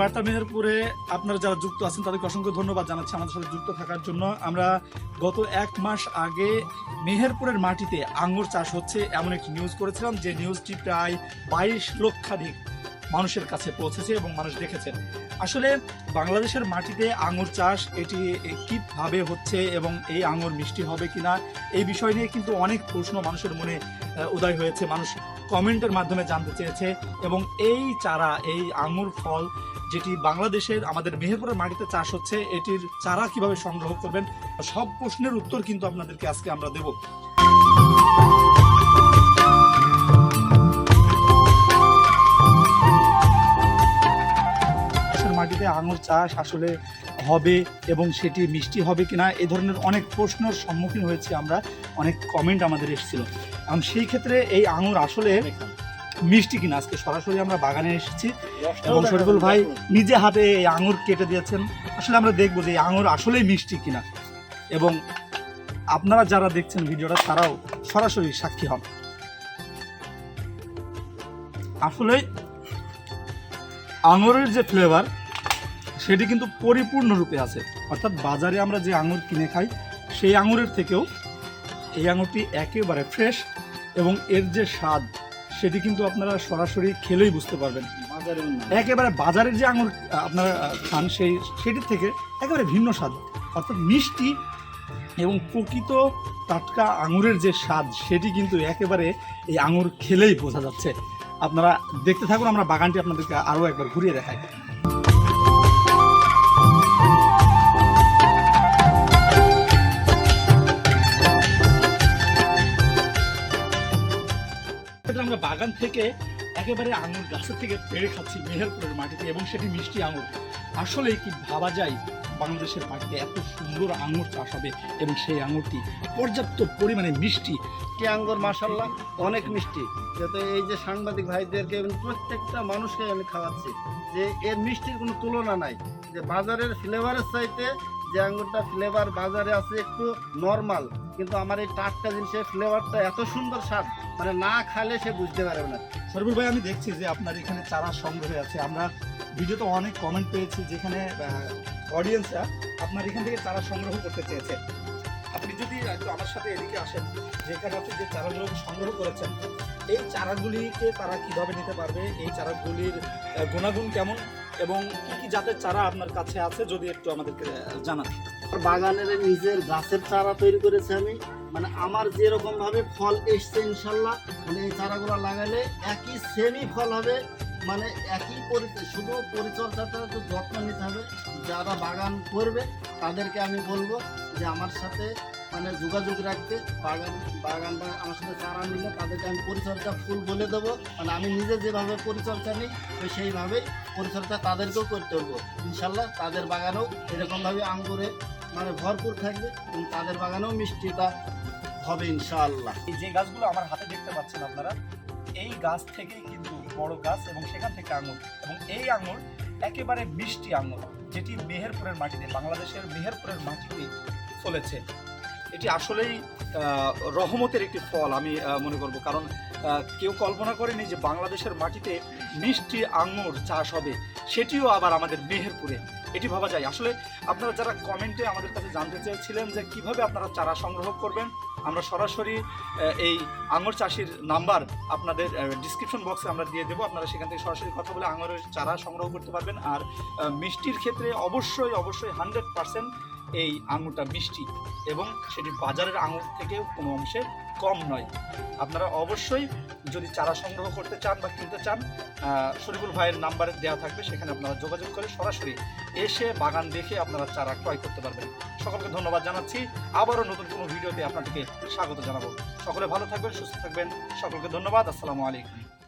বার্তা মেহেরপুরে আপনারা যারা যুক্ত আছেন, তাদেরকে অসংখ্য ধন্যবাদ জানাচ্ছি আমাদের সাথে যুক্ত থাকার জন্য। আমরা গত এক মাস আগে মেহেরপুরের মাটিতে আঙ্গুর চাষ হচ্ছে এমন একটি নিউজ করেছিলাম, যে নিউজটি প্রায় বাইশ লক্ষাধিক মানুষের কাছে পৌঁছেছে এবং মানুষ দেখেছেন। আসলে বাংলাদেশের মাটিতে আঙুর চাষ, এটি কীভাবে হচ্ছে এবং এই আঙুর মিষ্টি হবে কিনা, এই বিষয় নিয়ে কিন্তু অনেক প্রশ্ন মানুষের মনে উদয় হয়েছে। মানুষ কমেন্টের মাধ্যমে জানতে চেয়েছে এবং এই চারা, এই আঙুর ফল যেটি বাংলাদেশের আমাদের মেহেরপুরের মাটিতে চাষ হচ্ছে, এটির চারা কীভাবে সংগ্রহ করবেন, সব প্রশ্নের উত্তর কিন্তু আপনাদেরকে আজকে আমরা দেব। মাটিতে আঙুর চাষ আসলে হবে এবং সেটি মিষ্টি হবে কিনা, এ ধরনের অনেক প্রশ্নের সম্মুখীন হয়েছি আমরা, অনেক কমেন্ট আমাদের এসেছিল। এবং সেই ক্ষেত্রে এই আঙুর আসলে মিষ্টি কিনা। আজকে সরাসরি আমরা বাগানে এসেছি এবং শরীফুল ভাই নিজে হাতে এই আঙুর কেটে দিয়েছেন। আসলে আমরা দেখব যে এই আঙুর আসলেই মিষ্টি কিনা। এবং আপনারা যারা দেখছেন ভিডিওটা তারাও সরাসরি সাক্ষী হন। আসলে আঙুরের যে ফ্লেভার সেটি কিন্তু পরিপূর্ণ রূপে আছে। অর্থাৎ বাজারে আমরা যে আঙুর কিনে খাই সেই আঙুরের থেকেও এই আঙুরটি একেবারে ফ্রেশ এবং এর যে স্বাদ সেটি কিন্তু আপনারা সরাসরি খেলেই বুঝতে পারবেন। একেবারে বাজারের যে আঙুর আপনারা খান সেই সেটির থেকে একেবারে ভিন্ন স্বাদ। অর্থাৎ মিষ্টি এবং প্রকৃত টাটকা আঙুরের যে স্বাদ, সেটি কিন্তু একেবারে এই আঙুর খেলেই বোঝা যাচ্ছে। আপনারা দেখতে থাকুন, আমরা বাগানটি আপনাদেরকে আরও একবার ঘুরিয়ে দেখাই। বাগান থেকে একেবারে আঙুর গাছের থেকে পেড়ে খাচ্ছি মেহেরপুরের মাটিতে এবং সেটি মিষ্টি আঙুর। আসলে কি ভাবা যায় বাংলাদেশের মাটিতে এত সুন্দর আঙুর চাষ হবে এবং সেই আঙুরটি পর্যাপ্ত পরিমাণে মিষ্টি? মিষ্টি আঙ্গুর মাসাল্লাহ অনেক মিষ্টি। যাতে এই যে সাংবাদিক ভাইদেরকে এবং প্রত্যেকটা মানুষকে আমি খাওয়াচ্ছি যে এর মিষ্টির কোনো তুলনা নাই। যে বাজারের ফ্লেভারের চাইতে যে আঙ্গুরটা ফ্লেভার বাজারে আছে একটু নর্মাল কিন্তু আমার এই টাটকা জিনিসের ফ্লেভারটা এত সুন্দর স্বাদ মানে না খালে সে বুঝতে পারবে না। সরবুল ভাই, আমি দেখছি যে আপনার এখানে চারা সংগ্রহে আছে। আমরা ভিডিওতে অনেক কমেন্ট পেয়েছি যেখানে অডিয়েন্সরা আপনার এখান থেকে চারা সংগ্রহ করতে চেয়েছে। আপনি যদি একটু আমার সাথে এদিকে আসেন, যেখানে আপনি যে চারাগুলো সংগ্রহ করেছেন, এই চারাগুলিকে তারা কীভাবে নিতে পারবে? এই চারাগুলির গুণাগুণ কেমন? এবং কি কি জাতের চারা আপনার কাছে আছে যদি একটু আমাদেরকে জানান। বাগানের নিজের গাছের চারা তৈরি করেছি আমি। মানে আমার যেরকম ভাবে ফল এসছে ইনশাল্লাহ মানে এই চারাগুলো লাগালে একই সেমই ফল হবে। মানে একই শুধু পরিচর্যাটা একটু যত্ন নিতে হবে। যারা বাগান করবে, তাদেরকে আমি বলব যে আমার সাথে মানে যোগাযোগ রাখতে বাগান বাগান বা আমার সাথে চারা নিলে তাদেরকে আমি পরিচর্যা ফুল বলে দেবো। মানে আমি নিজে যেভাবে পরিচর্যা নিই, তো সেইভাবেই পরিচর্যা তাদেরকেও করতে হব। ইনশাল্লাহ তাদের বাগানেও এরকমভাবে আঙ্গুরে মানে ভরপুর থাকবে এবং তাদের বাগানেও মিষ্টিটা হবে ইনশাআল্লাহ। এই যে গাছগুলো আমার হাতে দেখতে পাচ্ছেন আপনারা, এই গাছ থেকেই কিন্তু বড় গাছ এবং সেখান থেকে আঙুর। এবং এই আঙুর একেবারে মিষ্টি আঙুর, যেটি মেহেরপুরের মাটিতে, বাংলাদেশের মেহেরপুরের মাটিতে ফলেছে এটি আসলেই রহমতের একটি ফল আমি মনে করব। কারণ কেউ কল্পনা করেনি যে বাংলাদেশের মাটিতে মিষ্টি আঙুর চাষ হবে। সেটিও আবার আমাদের মেহেরপুরে। এটি ভাবা যায়। আসলে আপনারা যারা কমেন্টে আমাদের কাছে জানতে চেয়েছিলেন যে কীভাবে আপনারা চারা সংগ্রহ করবেন, আমরা সরাসরি এই আঙুর চাষির নাম্বার আপনাদের ডিসক্রিপশন বক্সে আমরা দিয়ে দেবো। আপনারা সেখান থেকে সরাসরি কথা বলে আঙুরের চারা সংগ্রহ করতে পারবেন। আর মিষ্টির ক্ষেত্রে অবশ্যই অবশ্যই হান্ড্রেড পার্সেন্ট এই আঙুরটা মিষ্টি এবং সেটি বাজারের আঙুর থেকে কোনো অংশে কম নয়। আপনারা অবশ্যই যদি চারা সংগ্রহ করতে চান বা কিনতে চান শরীফুল ভাইয়ের নাম্বারে দেওয়া থাকবে, সেখানে আপনারা যোগাযোগ করে সরাসরি এসে বাগান দেখে আপনারা চারা ক্রয় করতে পারবেন। সকলকে ধন্যবাদ জানাচ্ছি। আবারও নতুন কোনো ভিডিওতে আপনাদেরকে স্বাগত জানাব। সকলে ভালো থাকবেন, সুস্থ থাকবেন। সকলকে ধন্যবাদ। আসসালামু আলাইকুম।